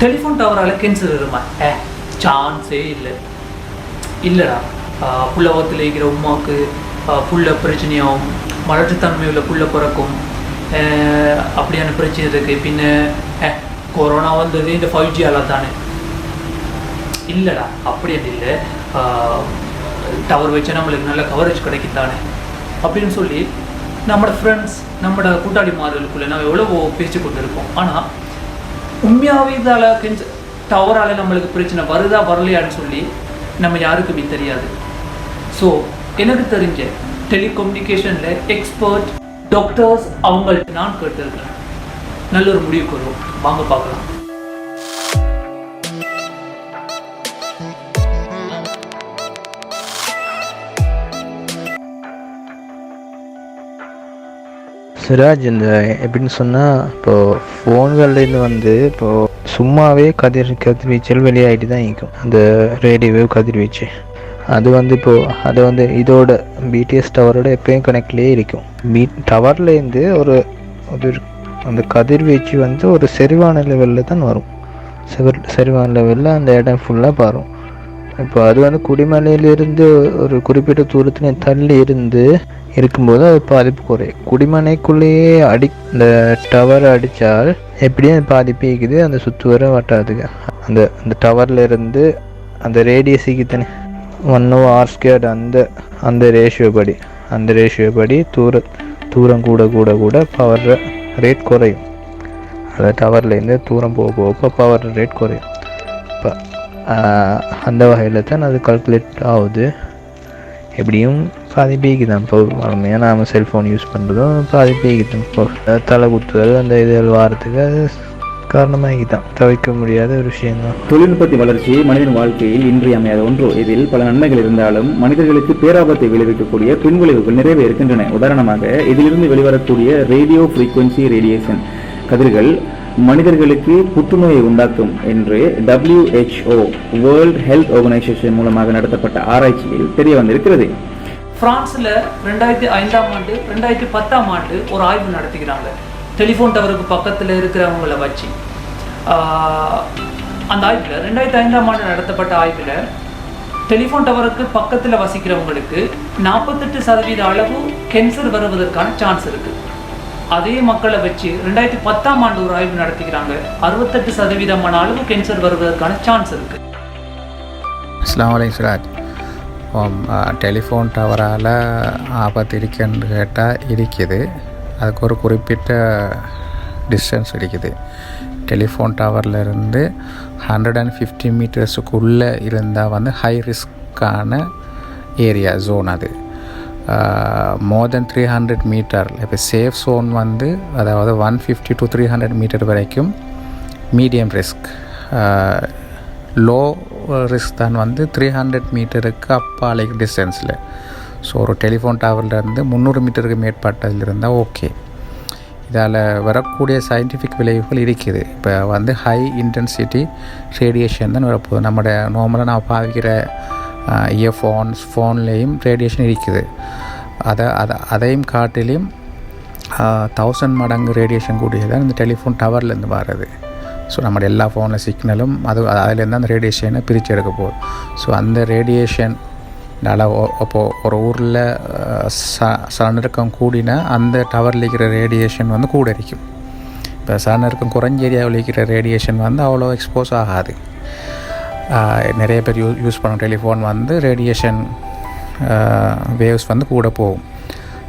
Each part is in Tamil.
டெலிஃபோன் டவரால் கேன்சல் வருமா ஏ சான்ஸே இல்லை. இல்லைடா. புள்ளவத்தில் இருக்கிற உமாவுக்கு புள்ள பிரச்சனையாகும் மலட்டுத்தன்மை உள்ள புள்ள பிறக்கும். அப்படியான பிரச்சனை இருக்கு. பின்ன ஏ கொரோனா வந்தது இந்த ஃபைவ் ஜியால தானே. இல்லைடா அப்படி அது இல்லை. டவர் வச்சா நம்மளுக்கு நல்ல கவரேஜ் கிடைக்கும் தானே. அப்படின்னு சொல்லி நம்மளோட ஃப்ரெண்ட்ஸ் நம்மளோட கூட்டாளிமார்களுக்குள்ள நம்ம எவ்வளவோ பேசி கொண்டு இருக்கோம் ஆனால் உண்மையாகவே இதால் கொஞ்சம் டவரால் நம்மளுக்கு பிரச்சனை வருதா வரலையான்னு சொல்லி நம்ம யாருக்குமே தெரியாது. ஸோ எனக்கு தெரிஞ்ச டெலிகம்யூனிகேஷனில் எக்ஸ்பர்ட் டாக்டர்ஸ் அவங்கள்ட்ட நான் கேட்டிருக்கிறேன். நல்ல ஒரு முடிவுக்கு வருவோம். வாங்க பார்க்கலாம். சிராஜ் இந்த எப்படின்னு சொன்னால் இப்போது ஃபோன்கள்லேருந்து வந்து இப்போது சும்மாவே கதிர் கதிர்வீச்சல் வெளியாகிட்டு தான் இருக்கும் அந்த ரேடியோ கதிர்வீச்சு. அது வந்து இப்போது அது வந்து இதோட பிடிஎஸ் டவரோட எப்பயும் கனெக்ட்லேயே இருக்கும். பி டவர்லேருந்து ஒரு ஒரு அந்த கதிர்வீச்சு வந்து ஒரு செறிவான லெவலில் தான் வரும். செவர் செறிவான லெவலில் அந்த இடம் ஃபுல்லாக பாரும். இப்போ அது வந்து குடிமனையிலிருந்து ஒரு குறிப்பிட்ட தூரத்திலே தள்ளி இருந்து இருக்கும்போது அது பாதிப்பு குறையும் குடிமனைக்குள்ளேயே அடி இந்த டவர் அடித்தால் எப்படியும் அது பாதிப்பு இருக்குது அந்த சுற்று வர வட்டாதுங்க அந்த அந்த டவரில் இருந்து அந்த ரேடியஸுக்கு தனி. ஒன் ஓ ஆர் ஸ்கேர்ட் அந்த அந்த ரேஷியோ படி. அந்த ரேஷியோ படி தூர தூரம் கூட கூட கூட பவர் ரேட் குறையும். அந்த டவர்லேருந்து தூரம் போக போக பவர் ரேட் குறையும். இப்போ அந்த வகையில் தான் அது கால்குலேட் ஆகுது. எப்படியும் பாதி பேய்க்கு தான் இப்போ வளமையாக நாம் செல்ஃபோன் யூஸ் பண்ணுறதும் பாதி பேய்க்கு தான் இப்போ. தலை குத்துதல் அந்த இதழ் வாரத்துக்கு அது காரணமாகி தான். தவிர்க்க முடியாத ஒரு விஷயம்தான். தொழில்நுட்பத்தின் வளர்ச்சி மனிதன் வாழ்க்கையில் இன்றியமையாத ஒன்று. இதில் பல நன்மைகள் இருந்தாலும் மனிதர்களுக்கு பேராபத்தை விளைவிக்கக்கூடிய பின்விளைவுகள் நிறையவே இருக்கின்றன. உதாரணமாக இதிலிருந்து வெளிவரக்கூடிய ரேடியோ frequency ரேடியேஷன் கதிர்கள் மனிதர்களுக்கு புற்றுநோயை உண்டாக்கும் என்று டபிள்யூஹெச்ஓ வேர்ல்ட் ஹெல்த் ஆர்கனைசேஷன் மூலமாக நடத்தப்பட்ட ஆராய்ச்சியில் தெரிய வந்திருக்கிறது. பிரான்ஸில் ரெண்டாயிரத்தி ஐந்தாம் ஆண்டு ரெண்டாயிரத்தி பத்தாம் ஆண்டு ஒரு ஆய்வு நடத்திக்கிறாங்க டெலிஃபோன் டவருக்கு பக்கத்தில் இருக்கிறவங்கள வச்சு. அந்த ஆய்வில் ரெண்டாயிரத்தி ஐந்தாம் ஆண்டு நடத்தப்பட்ட ஆய்வில் டெலிஃபோன் டவருக்கு பக்கத்தில் வசிக்கிறவங்களுக்கு நாற்பத்தெட்டு சதவீத அளவு கேன்சர் வருவதற்கான சான்ஸ் இருக்குது அதே மக்களை வச்சு ரெண்டாயிரத்தி பத்தாம் ஆண்டு ஒரு ஆய்வு நடத்திக்கிறாங்க அறுபத்தெட்டு சதவீதமான அளவு கேன்சர் வருவதற்கான சான்ஸ் இருக்கு. அஸ்லாம் வலைக்கம் சிராஜ். டெலிஃபோன் டவரால் ஆபத்து இருக்குன்னு கேட்டால் இருக்குது. அதுக்கு ஒரு குறிப்பிட்ட டிஸ்டன்ஸ் இருக்குது. டெலிஃபோன் டவர்லேருந்து ஹண்ட்ரட் அண்ட் ஃபிஃப்டி மீட்டர்ஸுக்குள்ளே இருந்தால் வந்து ஹை ரிஸ்க்கான ஏரியா ஜோன் அது. More then three hundred metre இப்போ சேஃப் ஜோன் வந்து அதாவது one fifty to three hundred metre வரைக்கும் மீடியம் ரிஸ்க் லோ ரிஸ்க் தான் வந்து த்ரீ ஹண்ட்ரட் மீட்டருக்கு அப்பாலைக்கு டிஸ்டன்ஸில் ஸோ ஒரு டெலிஃபோன் டவர்லேருந்து முந்நூறு மீட்டருக்கு மேற்பட்டதில் இருந்தால் ஓகே இதால் வரக்கூடிய சயின்டிஃபிக் விளைவுகள் இருக்குது. இப்போ வந்து ஹை இன்டென்சிட்டி ரேடியேஷன் தான் வரப்போகுது. நம்மளோட நார்மலாக நான் பாவிக்கிற இயர்ஃபோன்ஸ் ஃபோன்லேயும் ரேடியேஷன் இருக்குது அதை அதை அதையும் காட்டிலையும் தௌசண்ட் மடங்கு ரேடியேஷன் கூடியதான் இந்த டெலிஃபோன் டவர்லேருந்து வர்றது ஸோ நம்ம எல்லா ஃபோனில் சிக்னலும் அது அதுலேருந்து அந்த ரேடியேஷனை பிரித்து எடுக்க போகுது ஸோ அந்த ரேடியேஷன் அப்போது ஒரு ஊரில் ச சனருக்கம் கூடினா அந்த டவரில் இருக்கிற ரேடியேஷன் வந்து கூட இருக்கும் இப்போ சலநடுக்கம் குறைஞ்ச ஏரியாவில் இருக்கிற ரேடியேஷன் வந்து அவ்வளோ எக்ஸ்போஸ் ஆகாது நிறைய பேர் யூ யூஸ் பண்ண டெலிஃபோன் வந்து ரேடியேஷன் வேவ்ஸ் வந்து கூட போகும்.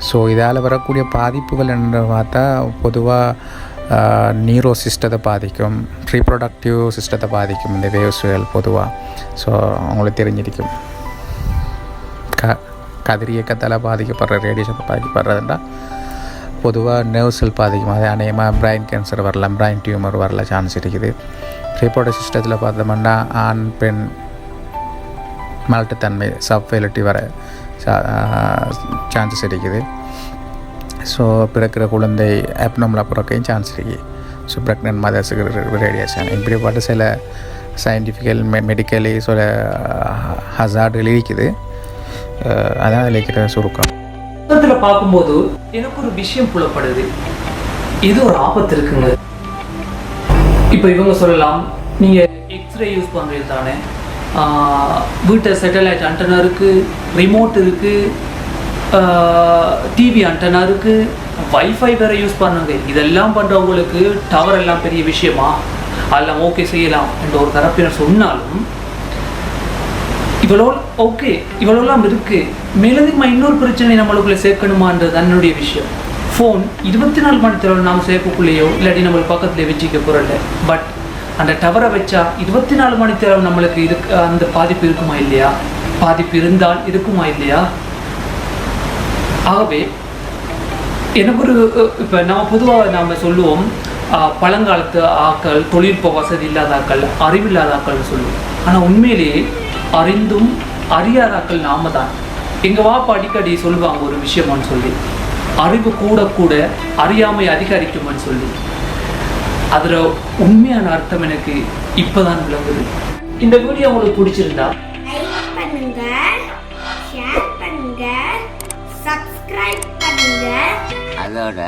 ஸோ இதால் வரக்கூடிய பாதிப்புகள் என்று பார்த்தா பொதுவாக நீரோ சிஸ்டத்தை பாதிக்கும் ரீப்ரொடக்டிவ் சிஸ்டத்தை பாதிக்கும் இந்த வேவ்ஸ்கள் பொதுவாக ஸோ அவங்களுக்கு தெரிஞ்சிருக்கும். க கதிரியக்கத்தால் பாதிக்கப்படுற ரேடியேஷன் பாதிக்கப்படுறதுன்றா பொதுவாக நர்வ் செல் பாதிக்கும் அது அநேகமாக பிரைன் கேன்சர் வரலாம் பிரைன் டியூமர் வரல சான்ஸ் இருக்குது. ரீப்ரொடக்டிவ் சிஸ்டத்தில் பார்த்தோம்னா ஆண் பெண் மலட்டுத்தன்மை சப்ஃபெலிட்டி வர சான்சஸ் இருக்குது. ஸோ பிறக்கிற குழந்தை அப்னோமலாக பிறக்கையும் சான்ஸ் இருக்குது ஸோ ப்ரெக்னென்ட் மதர்ஸுக்கு ரேடியேஷன் இப்படிப்பட்ட சில சயின்டிஃபிக்கல் மெ மெடிக்கலி சில ஹசார்டுகள் இருக்குது. அதான் அதில் இருக்கிற சுருக்கம். மொத்தத்தில் பார்க்கும்போது எனக்கு ஒரு விஷயம் புலப்படுது. இது ஒரு ஆபத்து இருக்குங்க. இப்போ இவங்க சொல்லலாம் நீங்கள் எக்ஸ்ரே யூஸ் பண்ணுறது தானே. ஆஹ் வீட்டை சேட்டலைட் அண்டனா இருக்குது ரிமோட் இருக்குது டிவி அண்டனா இருக்குது வைஃபை வேறு யூஸ் பண்ணுங்க. இதெல்லாம் பண்ணுறவங்களுக்கு டவர் எல்லாம் பெரிய விஷயமா? அதெல்லாம் ஓகே செய்யலாம் என்ற ஒரு தரப்பினர் சொன்னாலும் இவ்வளோ ஓகே இவ்வளோலாம் இருக்குது மேலதிகமாக இன்னொரு பிரச்சனை நம்மளுக்குள்ளே சேர்க்கணுமான்றது தன்னுடைய விஷயம். ஃபோன் இருபத்தி நாலு மணி நேரம் நாம் சேர்க்கக்குள்ளேயோ இல்லாட்டி நம்மளுக்கு பக்கத்துலேயே வச்சுக்க போகிறல பட் அந்த டவரை வச்சா இருபத்தி நாலு மணி நேரம் நம்மளுக்கு இருக்கு அந்த பாதிப்பு இருக்குமா இல்லையா? பாதிப்பு இருந்தால் இருக்குமா இல்லையா? ஆகவே எனக்கு ஒரு இப்போ நம்ம பொதுவாக நாம் சொல்லுவோம் பழங்காலத்து ஆக்கள் தொழில்நுட்ப வசதி இல்லாத ஆக்கள் அறிவில்லாத ஆக்கள்னு சொல்லுவோம். ஆனால் உண்மையிலேயே அறிந்தும் அறியாத ஆக்கள் நாம தான் எங்கள் வாப்பா அடிக்கடி சொல்லுவாங்க ஒரு விஷயமான்னு சொல்லி. அறிவு கூட கூட அறியாமை அதிகரிக்கும்னு சொல்லி. அதில் உண்மையான அர்த்தம் எனக்கு இப்போதான் விளங்குது. இந்த வீடியோ உங்களுக்கு பிடிச்சிருந்தா லைக் பண்ணுங்க ஷேர் பண்ணுங்க சப்ஸ்கிரைப் பண்ணுங்க. அதோட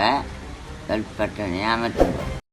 பெல் பட்டனை அமைத்துங்க